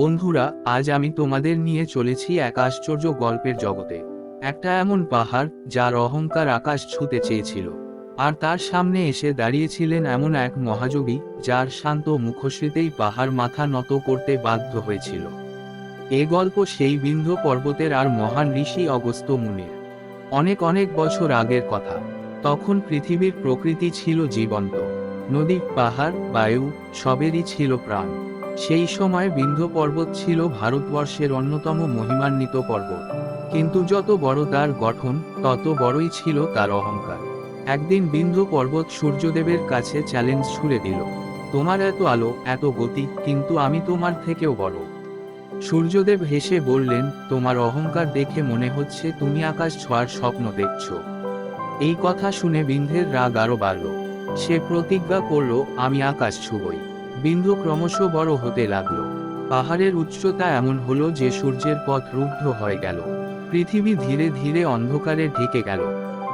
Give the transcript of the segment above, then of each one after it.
বন্ধুরা, আজ আমি তোমাদের নিয়ে চলেছি এক আশ্চর্য গল্পের জগতে। একটা এমন পাহাড়, যার অহংকার আকাশ ছুঁতে চেয়েছিল। আর তার সামনে এসে দাঁড়িয়েছিলেন এমন এক মহাযোগী, যার শান্ত মুখশ্রীতেই পাহাড় মাথা নত করতে বাধ্য হয়েছিল। এ গল্প সেই বিন্ধ্য পর্বতের আর মহান ঋষি অগস্ত মুনির। অনেক অনেক বছর আগের কথা। তখন পৃথিবীর প্রকৃতি ছিল জীবন্ত। নদী, পাহাড়, বায়ু, সবেরই ছিল প্রাণ। সেই সময় বিন্ধ্য পর্বত ছিল ভারতবর্ষের অন্যতম মহিমান্বিত পর্বত। কিন্তু যত বড় তার গঠন, তত বড়ই ছিল তার অহংকার। একদিন বিন্ধ্য পর্বত সূর্যদেবের কাছে চ্যালেঞ্জ ছুড়ে দিল, তোমার এত আলো, এত গতি, কিন্তু আমি তোমার থেকেও বড়। সূর্যদেব হেসে বললেন, তোমার অহংকার দেখে মনে হচ্ছে তুমি আকাশ ছোঁয়ার স্বপ্ন দেখছ। এই কথা শুনে বিন্ধের রাগ আরও বাড়ল। সে প্রতিজ্ঞা করল, আমি আকাশ ছুবই। বিন্দু ক্রমশ বড় হতে লাগল। পাহাড়ের উচ্চতা এমন হলো যে সূর্যের পথ রুদ্ধ হয়ে গেল। পৃথিবী ধীরে ধীরে অন্ধকারে ঢেকে গেল।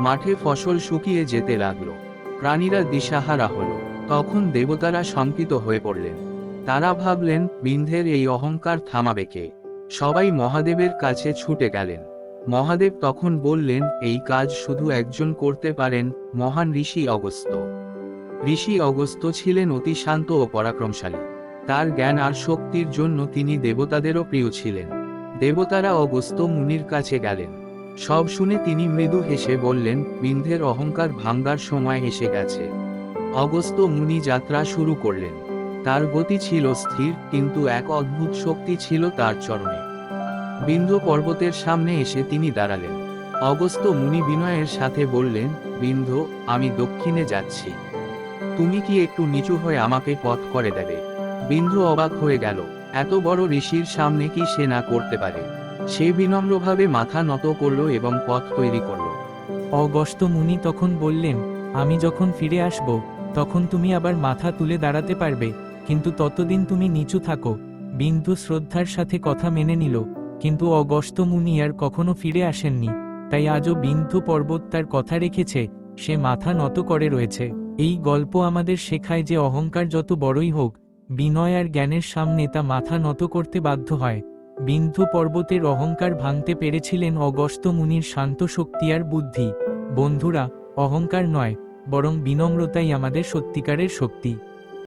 মাঠে ফসল শুকিয়ে যেতে লাগল। প্রাণীরা দিশাহারা হলো। তখন দেবতারা শঙ্কিত হয়ে পড়লেন। তারা ভাবলেন বিন্ধের এই অহংকার থামাবে কে? সবাই মহাদেবের কাছে ছুটে গেলেন। মহাদেব তখন বললেন, এই কাজ শুধু একজন করতে পারেন, মহান ঋষি অগস্ত্য। ঋষি অগস্ত্য ছিলেন অতি শান্ত ও পরাক্রমশালী। তার জ্ঞান আর শক্তির জন্য তিনি দেবতাদেরও প্রিয় ছিলেন। দেবতারা অগস্ত্য মুনির কাছে গেলেন। সব শুনে তিনি মৃদু হেসে বললেন, বিন্ধ্যের অহংকার ভাঙ্গার সময় এসে গেছে। অগস্ত্য মুনি যাত্রা শুরু করলেন। তার গতি ছিল স্থির, কিন্তু এক অদ্ভুত শক্তি ছিল তার চরণে। বিন্ধ্য পর্বতের সামনে এসে তিনি দাঁড়ালেন। অগস্ত্য মুনি বিনয়ের সাথে বললেন বিন্ধ আমি দক্ষিণে যাচ্ছি। তুমি কি একটু নিচু হয়ে আমাকে পথ করে দেবে? বিন্দু অবাক হয়ে গেল। এত বড় ঋষির সামনে কি সে না করতে পারে? সে বিনম্রভাবে মাথা নত করল এবং পথ তৈরি করল। অগস্ত মুনি তখন বললেন, আমি যখন ফিরে আসব, তখন তুমি আবার মাথা তুলে দাঁড়াতে পারবে, কিন্তু ততদিন তুমি নিচু থাকো। বিন্দু শ্রদ্ধার সাথে কথা মেনে নিল, কিন্তু অগস্ত মুনি আর কখনো ফিরে আসেননি। তাই আজও বিন্ধু পর্বত তার কথা রেখেছে, সে মাথা নত করে রয়েছে। এই গল্প আমাদের শেখায় যে অহংকার যত বড়ই হোক, বিনয় আর জ্ঞানের সামনে তা মাথা নত করতে বাধ্য হয়। বিন্ধু পর্বতের অহংকার ভাঙতে পেরেছিলেন অগস্ত মুনির শান্ত শক্তি আর বুদ্ধি। বন্ধুরা, অহংকার নয়, বরং বিনম্রতাই আমাদের সত্যিকারের শক্তি।